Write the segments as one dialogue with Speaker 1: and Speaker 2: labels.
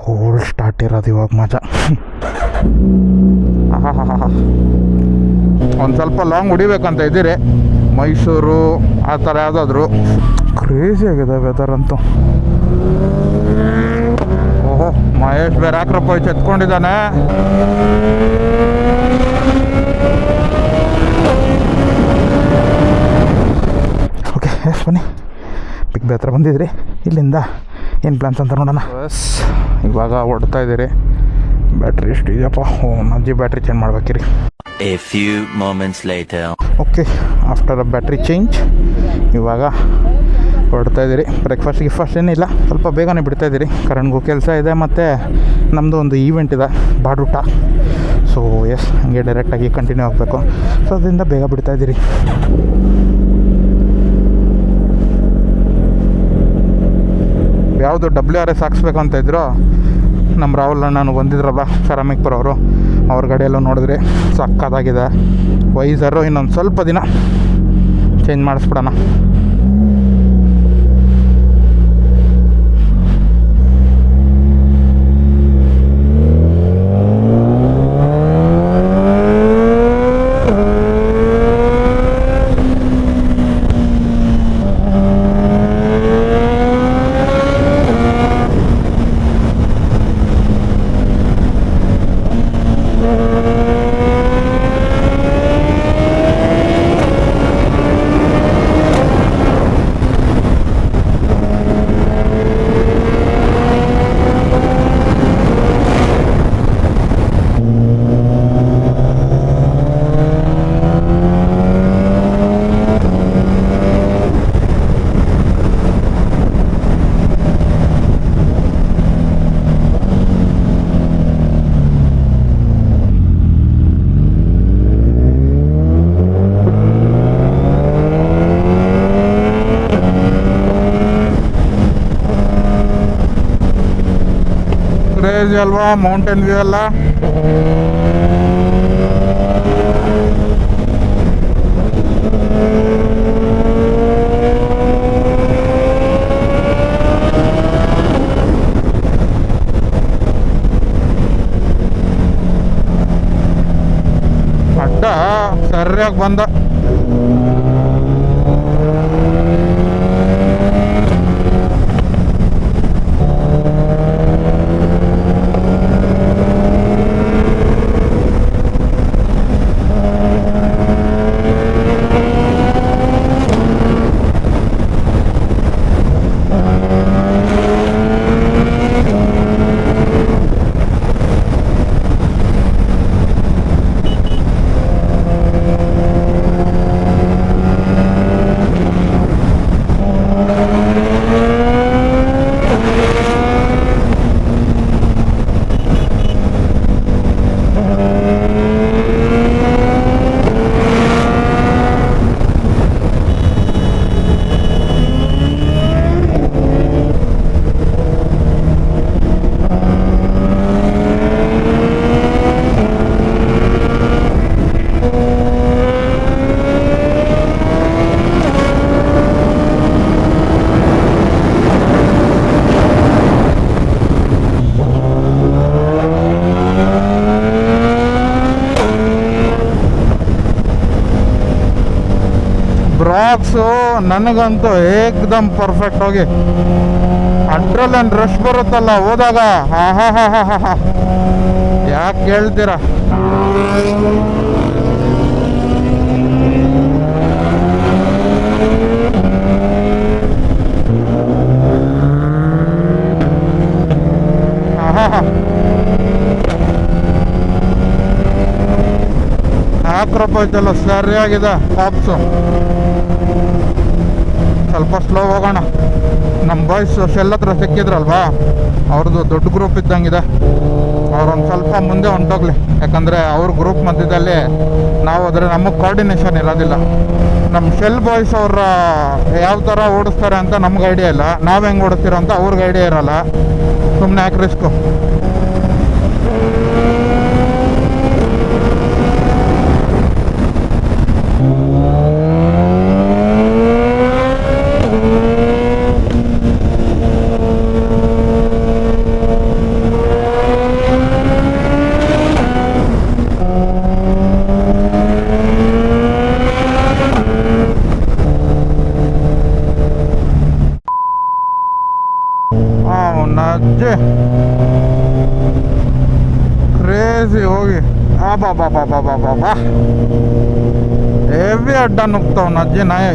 Speaker 1: Cold start ಇರೋದು ಇವಾಗ ಮಜಾ. ಒಂದು ಸ್ವಲ್ಪ ಲಾಂಗ್ ಹೊಡಿಬೇಕಂತ ಇದ್ದೀರಿ. ಮೈಸೂರು ಆ ಥರ ಯಾವುದಾದ್ರು. ಕ್ರೇಜಿ ಆಗಿದೆ ವೆದರ್ ಅಂತೂ. ಓಹೋ ಮಹೇಶ್ ಬೇರೆ ಯಾಕ್ರಪ್ಪ ಹೋಯ್ತು ಎತ್ಕೊಂಡಿದ್ದಾನೆ. ಓಕೆ ಎಸ್ ಬನ್ನಿ. ಬಿಗ್ ಬಿ ಹತ್ರ ಬಂದಿದ್ರಿ. ಇಲ್ಲಿಂದ ಏನು ಪ್ಲಾನ್ಸ್ ಅಂತ ನೋಡೋಣ. ಬಸ್ ಇವಾಗ ಹೊಡ್ತಾ ಇದ್ದೀರಿ. ಬ್ಯಾಟ್ರಿ ಎಷ್ಟು ಇದೆಯಪ್ಪ. ಹ್ಞೂ ನಜ್ಜಿ battery change ಮಾಡ್ಬೇಕಿರಿ.
Speaker 2: A few moments later.
Speaker 1: Okay after a battery change ಇವಾಗ ಹೊಡ್ತಾ ಇದ್ದೀರಿ. ಬ್ರೇಕ್ಫಾಸ್ಟ್ ಗಿಫಾಸ್ಟ್ ಏನಿಲ್ಲ. ಸ್ವಲ್ಪ ಬೇಗನೆ ಬಿಡ್ತಾ ಇದ್ದೀರಿ. ಕರೆಂಟ್ಗೂ ಕೆಲಸ ಇದೆ ಮತ್ತು ನಮ್ಮದು ಒಂದು ಈವೆಂಟ್ ಇದೆ ಬಾಡೂಟ ಸೊ ಎಸ್ ಹಂಗೆ ಡೈರೆಕ್ಟಾಗಿ ಕಂಟಿನ್ಯೂ ಆಗಬೇಕು. ಸೊ ಅದರಿಂದ ಬೇಗ ಬಿಡ್ತಾ ಇದ್ದೀರಿ. ಯಾವುದು ಡಬ್ಲ್ಯೂ ಆರ್ ಎಸ್ ಹಾಕ್ಸ್ಬೇಕು ಅಂತ ಇದ್ರು ನಮ್ಮ ರಾಹುಲ್ ಅಣ್ಣನು ಬಂದಿದ್ರಲ್ಲ ಸೆರಾಮಿಕ್ ಅವರು, ಅವ್ರ ಗಾಡಿಯೆಲ್ಲ ನೋಡಿದ್ರೆ. ಸಕ್ಕತ್ತಾಗಿದೆ ವೈಸರು ಇನ್ನೊಂದು ಸ್ವಲ್ಪ ದಿನ ಚೇಂಜ್ ಮಾಡಿಸ್ಬಿಡೋಣ. ಕ್ರೇಜ್ ಅಲ್ವಾ ಮೌಂಟೇನ್ ವ್ಯೂ ಅಲ್ಲ? ಸರಿಯಾಗಿ ಬಂದ. ಬ್ರಾಕ್ಸು ನನಗಂತೂ ಏಕ್ದಮ್ ಪರ್ಫೆಕ್ಟ್ ಹೋಗಿ ಅಡ್ರಲ್ಲೊಂದು ರಶ್ ಬರುತ್ತಲ್ಲ ಹೋದಾಗ, ಹಾ ಹಾ ಹಾ ಹಾ ಹಾ ಯಾಕೆ ಕೇಳ್ತೀರಾ ಆಹಾಹಾ. ನಾಲ್ಕು ಐತಲ್ಲ ಸರಿಯಾಗಿದೆ, ಪಾಪ್ಸು. ಸ್ವಲ್ಪ ಸ್ಲೋ ಹೋಗೋಣ. ನಮ್ಮ ಬಾಯ್ಸ್ ಶೆಲ್ ಹತ್ರ ಸಿಕ್ಕಿದ್ರಲ್ವಾ? ಅವ್ರದ್ದು ದೊಡ್ಡ ಗ್ರೂಪ್ ಇದ್ದಂಗಿದೆ. ಅವ್ರೊಂದು ಸ್ವಲ್ಪ ಮುಂದೆ ಹೊಂಟೋಗ್ಲಿ ಯಾಕಂದರೆ ಅವ್ರ ಗ್ರೂಪ್ ಮಧ್ಯದಲ್ಲಿ ನಾವು ಅದರ ನಮಗೆ ಕೋರ್ಡಿನೇಷನ್ ಇರೋದಿಲ್ಲ. ನಮ್ಮ ಶೆಲ್ ಬಾಯ್ಸ್ ಅವರ ಯಾವ ಥರ ಓಡಿಸ್ತಾರೆ ಅಂತ ನಮ್ಗೆ ಐಡಿಯಾ ಇಲ್ಲ. ನಾವು ಹೆಂಗೆ ಓಡಿಸ್ತೀರೋ ಅಂತ ಅವ್ರಿಗೆ ಐಡಿಯಾ ಇರಲ್ಲ. ಸುಮ್ಮನೆ ಯಾಕೆ ರಿಸ್ಕು ಕ್ರೇಜಿ ಹೋಗಿ ಆ ಬಾ ಬಾ ಬಾ ಬಾ ಬಾ ಬಾ ಬಾ ಹೆವಿ ಅಡ್ಡ ನುಗ್ತಾವ್ ನಜ್ಜೆ ನಾಯಿ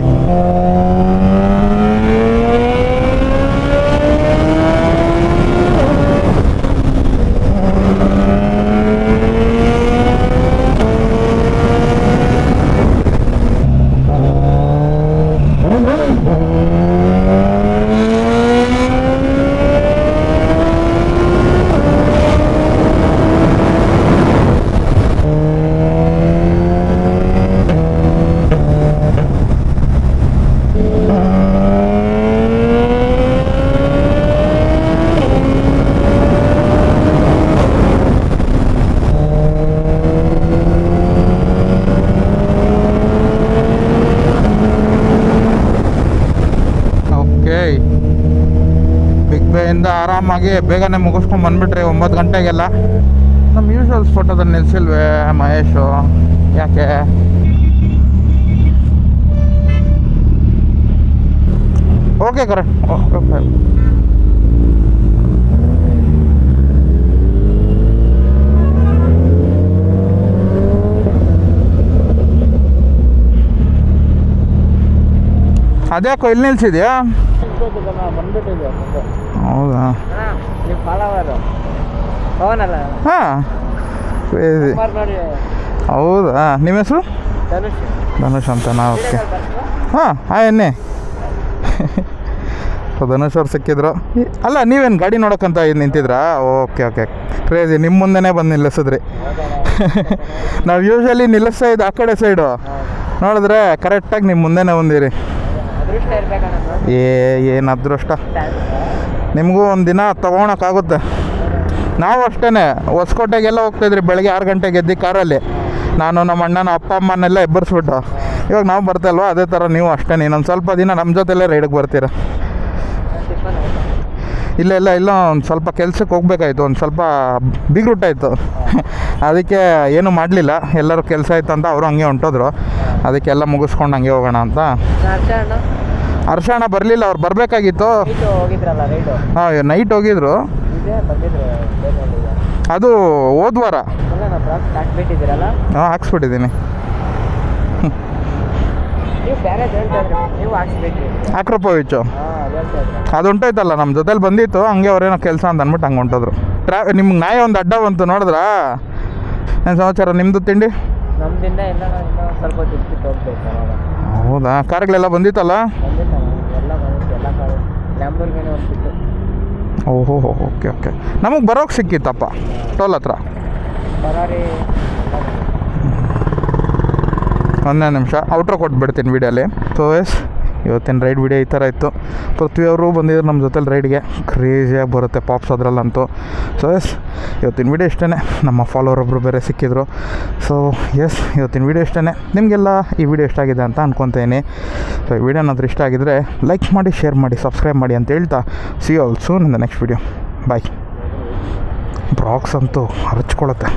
Speaker 1: ಓಕೆ ಬೇಯಿಂದ ಆರಾಮಾಗಿ ಬೇಗನೆ ಮುಗಿಸ್ಕೊಂಡು ಬಂದ್ಬಿಟ್ರಿ, ಒಂಬತ್ತು ಗಂಟೆಗೆಲ್ಲ. ನಮ್ಮ ಯೂಶುವಲ್ಸ್ ಫೋಟೋದಲ್ಲಿ ನಿಲ್ಸಿಲ್ವೇ ಮಹೇಶು? ಯಾಕೆ? ಓಕೆ ಕರೆಕ್ಟ್ ಓಕೆ ಅದ್ಯಾಕೋ ಇಲ್ಲಿ ನಿಲ್ಸಿದ್ಯಾ? ಹೌದಾ? ಹಾಂ ಹೌದಾ? ನಿಮ್ಮ ಹೆಸರು?
Speaker 3: ಧನುಷ್.
Speaker 1: ಅಂತ ಅಂತನಾ? ಓಕೆ ಹಾಂ ಹಾಂ ಎನ್ನೆ. ಸೊ ಧನುಷ್ ಅವ್ರು ಸಿಕ್ಕಿದ್ರು. ಅಲ್ಲ ನೀವೇನು ಗಾಡಿ ನೋಡೋಕ್ಕಂತ ಇದು ನಿಂತಿದ್ರಾ? ಓಕೆ ಓಕೆ ಕ್ರೇಜಿ ನಿಮ್ಮ ಮುಂದೆನೇ ಬಂದು ನಿಲ್ಲಿಸಿದ್ರಿ. ನಾವು ಯೂಶ್ವಲಿ ನಿಲ್ಲಿಸ್ತಾ ಇದ್ದು ಆ ಕಡೆ ಸೈಡು ನೋಡಿದ್ರೆ ಕರೆಕ್ಟಾಗಿ ನಿಮ್ಮ ಮುಂದೆನೇ ಬಂದಿರಿ. ಏ ಏನು ಅದೃಷ್ಟ? ನಿಮಗೂ ಒಂದು ದಿನ ತೊಗೊಳಕ್ಕಾಗುತ್ತೆ ನಾವು ಅಷ್ಟೇ ಹೊಸಕೋಟೆಗೆಲ್ಲ ಹೋಗ್ತಾಯಿದ್ರಿ ಬೆಳಗ್ಗೆ ಆರು ಗಂಟೆಗೆ ಎದ್ದು ಕಾರಲ್ಲಿ. ನಾನು ನಮ್ಮ ಅಣ್ಣನ ಅಪ್ಪ ಅಮ್ಮನೆಲ್ಲ ಎಬ್ಬರಿಸ್ಬಿಟ್ಟು. ಇವಾಗ ನಾವು ಬರ್ತಲ್ವ ಅದೇ ಥರ ನೀವು ಅಷ್ಟೇ ಇನ್ನೊಂದು ಸ್ವಲ್ಪ ದಿನ ನಮ್ಮ ಜೊತೆಲೇ ರೈಡಿಗೆ ಬರ್ತೀರ? ಇಲ್ಲ ಇಲ್ಲ ಇಲ್ಲ ಒಂದು ಸ್ವಲ್ಪ ಕೆಲ್ಸಕ್ಕೆ ಹೋಗ್ಬೇಕಾಯ್ತು ಒಂದು ಸ್ವಲ್ಪ ಬಿಗ್ರುಟ್ಟಾಯಿತು ಅದಕ್ಕೆ ಏನು ಮಾಡಲಿಲ್ಲ. ಎಲ್ಲರೂ ಕೆಲಸ ಆಯ್ತು ಅಂತ ಅವರು ಹಂಗೆ ಹೊಂಟೋದ್ರು. ಅದಕ್ಕೆಲ್ಲ ಮುಗಿಸ್ಕೊಂಡು ಹಂಗೆ ಹೋಗೋಣ ಅಂತ.
Speaker 3: ಹರ್ಷ
Speaker 1: ಹರ್ಷಣ ಬರಲಿಲ್ಲ ಅವ್ರು ಬರಬೇಕಾಗಿತ್ತು. ಹಾಂ ನೈಟ್ ಹೋಗಿದ್ರು. ಅದು ಹೋದ್ವಾರ ಹಾಂ ಹಾಕ್ಸ್ಬಿಟ್ಟಿದ್ದೀನಿ.
Speaker 3: ಹಾಂ ಅದು
Speaker 1: ಉಂಟಾಯ್ತಲ್ಲ ಹೊಂಟೋಯ್ತಲ್ಲ ನಮ್ಮ ಜೊತೆಲಿ ಬಂದಿತ್ತು ಹಂಗೆ ಅವ್ರೇನೋ ಕೆಲಸ ಅಂತ ಅಂದ್ಬಿಟ್ಟು ಹಂಗೆ ಹೊಂಟೋದ್ರು. ಟ್ರಾ ನಿಮ್ಗೆ ನಾಯಿ ಒಂದು ಅಡ್ಡ ಬಂತು ನೋಡಿದ್ರಾ? ಏನು ಸಮಾಚಾರ ನಿಮ್ಮದು ತಿಂಡಿ?
Speaker 3: ನಮ್ದಿಂದ ಎಲ್ಲ ಇನ್ನೂ ಸ್ವಲ್ಪ ತಿರ್ಗಿತ್ತು ಹೋಗ್ಬೇಕು ಅವಾಗ.
Speaker 1: ಹೌದಾ? ಕಾರ್ಗಳೆಲ್ಲ ಬಂದಿತ್ತಲ್ಲ?
Speaker 3: ಬಂದಿಲ್ಲ ಎಲ್ಲ ಬಂದಿತ್ತು ಎಲ್ಲ ಕಾಳು ಲ್ಯಾಂಬೋರ್ಗಿನಿ ಸಿಕ್ತು
Speaker 1: ಓಹೋ ಓಕೆ ಓಕೆ. ನಮಗೆ ಬರೋಕೆ ಸಿಕ್ಕಿತ್ತಪ್ಪ ಟೋಲ್ ಹತ್ರ.
Speaker 3: ಬರಾರಿ.
Speaker 1: ಒಂದೇ ನಿಮಿಷ ಔಟ್ರೋ ಕೊಟ್ಬಿಡ್ತೀನಿ ವೀಡಿಯೋಲಿ ಸೊ ಎಸ್ ಇವತ್ತಿನ ರೈಡ್ ವಿಡಿಯೋ ಈ ಥರ ಇತ್ತು. ಪೃಥ್ವಿಯವರು ಬಂದಿದ್ರು ನಮ್ಮ ಜೊತೆಲಿ ರೈಡ್ಗೆ. ಕ್ರೇಜಿಯಾಗಿ ಬರುತ್ತೆ ಪಾಪ್ಸ್ ಅದರಲ್ಲಂತೂ. ಸೊ ಎಸ್ ಇವತ್ತಿನ ವಿಡಿಯೋ ಇಷ್ಟೇ ನಮ್ಮ ಫಾಲೋವರ್ ಒಬ್ಬರು ಬೇರೆ ಸಿಕ್ಕಿದ್ರು. ಸೊ ಎಸ್ ಇವತ್ತಿನ ವಿಡಿಯೋ ಇಷ್ಟೇ ನಿಮಗೆಲ್ಲ ಈ ವಿಡಿಯೋ ಇಷ್ಟ ಆಗಿದೆ ಅಂತ ಅನ್ಕೊತೀನಿ. ಸೊ ಈ ವಿಡಿಯೋ ಏನಾದರೂ ಇಷ್ಟ ಆಗಿದ್ರೆ ಲೈಕ್ ಮಾಡಿ ಶೇರ್ ಮಾಡಿ ಸಬ್ಸ್ಕ್ರೈಬ್ ಮಾಡಿ ಅಂತ ಹೇಳ್ತಾ. See all soon in the next video bye bros ಅಂತೂ ಹರಚ್ಕೊಳತ್ತೆ.